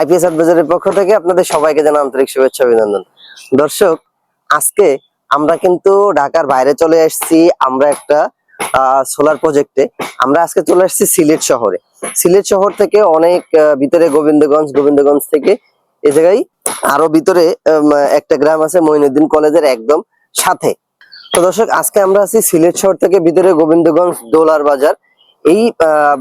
IPS অ্যাডভাইজারের পক্ষ থেকে আপনাদের সবাইকে জানা আন্তরিক শুভেচ্ছা, অভিনন্দন। দর্শক, আজকে আমরা কিন্তু ঢাকার বাইরে চলে আসছি আমরা একটা সোলার প্রজেক্টে আমরা আজকে চলে আসছি সিলেট শহরে। সিলেট শহর থেকে অনেক ভিতরে গোবিন্দগঞ্জ গোবিন্দগঞ্জ থেকে এ জায়গায় আরও ভিতরে একটা গ্রাম আছে মঈনুদ্দিন কলেজের একদম সাথে। তো দর্শক, আজকে আমরা আছি সিলেট শহর থেকে ভিতরে গোবিন্দগঞ্জ, দোলার বাজার। এই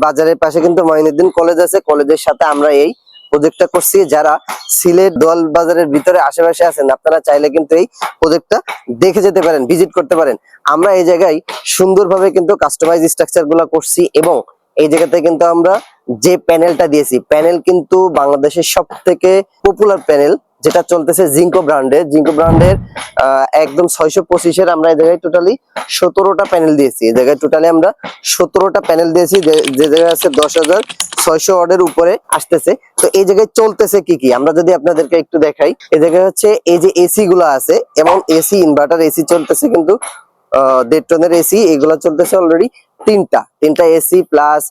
বাজারের পাশে কিন্তু মঈনুদ্দিন কলেজ আছে। কলেজের সাথে আমরা এই প্রজেক্টটা করছি। যারা সিলেট দল বাজারের ভিতরে আশেপাশে আছেন, আপনারা চাইলে কিন্তু এই প্রজেক্টটা দেখে যেতে পারেন ভিজিট করতে পারেন। আমরা এই জায়গায় সুন্দরভাবে কিন্তু কাস্টমাইজ স্ট্রাকচারগুলো করছি এবং এই জায়গাতে কিন্তু আমরা যে প্যানেলটা দিয়েছি প্যানেল কিন্তু বাংলাদেশের সব থেকে পপুলার প্যানেল যেটা চলতেছে জিঙ্কো ব্র্যান্ডের জিঙ্কো ব্র্যান্ডের একদম ছয়শো পঁচিশের আমরা এই জায়গায় টোটালি সতেরোটা প্যানেল দিয়েছি। এই জায়গায় টোটালি আমরা সতেরোটা প্যানেল দিয়েছি। যে- জায়গায় আছে দশ হাজার ছয়শো অর্ডের উপরে আসতেছে। তো এই জায়গায় চলতেছে কি কি? আমরা যদি আপনাদেরকে একটু দেখাই। এই জায়গায় হচ্ছে এই যে এসি গুলো আছে এবং এসি ইনভার্টার এসি চলতেছে কিন্তু দেড় টনের এসি এগুলো চলতেছে অলরেডি তিনটা। তিনটা এসি প্লাস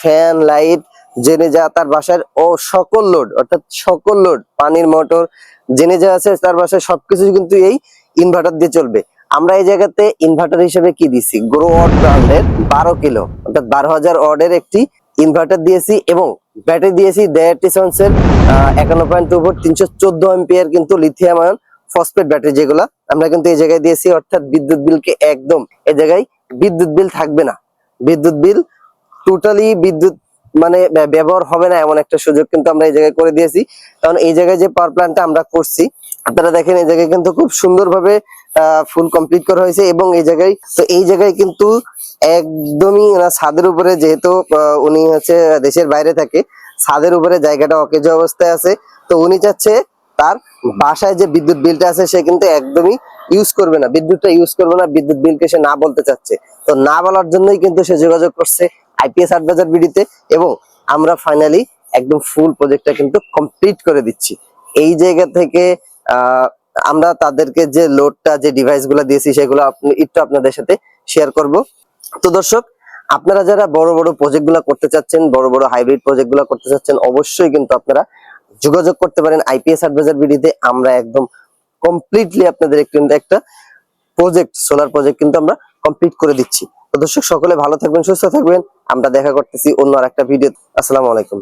ফ্যান লাইট জেনে যা তার বাসার ও সকল লোড অর্থাৎ সকল লোড পানির মোটর জেনে যা আছে তার বাসায় সবকিছু কিন্তু এই ইনভার্টার দিয়ে চলবে। আমরা এই জায়গাতে ইনভার্টার হিসেবে কি দিছি? গ্রো ওয়াট ব্র্যান্ডের বারো কিলো, অর্থাৎ বারো হাজার ওয়ার্ডের একটি ইনভার্টার দিয়েছি এবং ব্যাটারি দিয়েছি দেয়ারটিসন্স এর একান্ন পয়েন্ট টু ভোল্ট তিনশো চোদ্দ এম্পিয়ার কিন্তু লিথিয়াম আয়ন ফসফেট ব্যাটারি যেগুলা আমরা কিন্তু এই জায়গায় দিয়েছি, অর্থাৎ বিদ্যুৎ বিলকে একদম এই জায়গায় বিদ্যুৎ বিল থাকবে না। বিদ্যুৎ বিল টোটালি বিদ্যুৎ মানে ব্যবহার হবে না এমন একটা সুযোগ কিন্তু আমরা এই জায়গায় করে দিয়েছি। কারণ এই জায়গায় যে পাওয়ার প্ল্যান্টটা আমরা করছি, আপনারা দেখেন এই জায়গায় কিন্তু খুব সুন্দরভাবে ফুল কমপ্লিট করা হয়েছে এবং এই জায়গায়, তো এই জায়গায় কিন্তু একদমই ছাদের উপরে যেহেতু উনি হচ্ছে দেশের বাইরে থাকে, ছাদের উপরে জায়গাটা অকেজ অবস্থায় আছে। তো উনি চাচ্ছে তার বাসায় যে বিদ্যুৎ বিলটা আছে, সে কিন্তু একদমই ইউজ করবে না। বিদ্যুৎটা ইউজ করবে না, বিদ্যুৎ বিলকে সে না বলতে চাচ্ছে। তো না বলার জন্যই কিন্তু সে যোগাযোগ করছে। আইপিএস আডভাইজার বিডিতে এবং আমরা ফাইনালি একদম ফুল প্রজেক্টটা কিন্তু কমপ্লিট করে দিচ্ছি। এই জায়গা থেকে আমরা তাদেরকে যে লোডটা যে ডিভাইসগুলো দিয়েছি সেগুলো আপনি, একটু আপনাদের সাথে শেয়ার করব। তো দর্শক, আপনারা যারা বড় বড় প্রজেক্টগুলা করতে চাচ্ছেন, বড় বড় হাইব্রিড প্রজেক্টগুলা করতে চাচ্ছেন, অবশ্যই কিন্তু আপনারা যোগাযোগ করতে পারেন আইপিএস অ্যাডভাইজার বিডিতে। আমরা একদম কমপ্লিটলি আপনাদের কিন্তু একটা প্রজেক্ট সোলার প্রজেক্ট কিন্তু আমরা কমপ্লিট করে দিচ্ছি। তো দর্শক, সকলে ভালো থাকবেন, সুস্থ থাকবেন। আমরা দেখা করতেছি অন্য আর একটা ভিডিও আসসালামু আলাইকুম।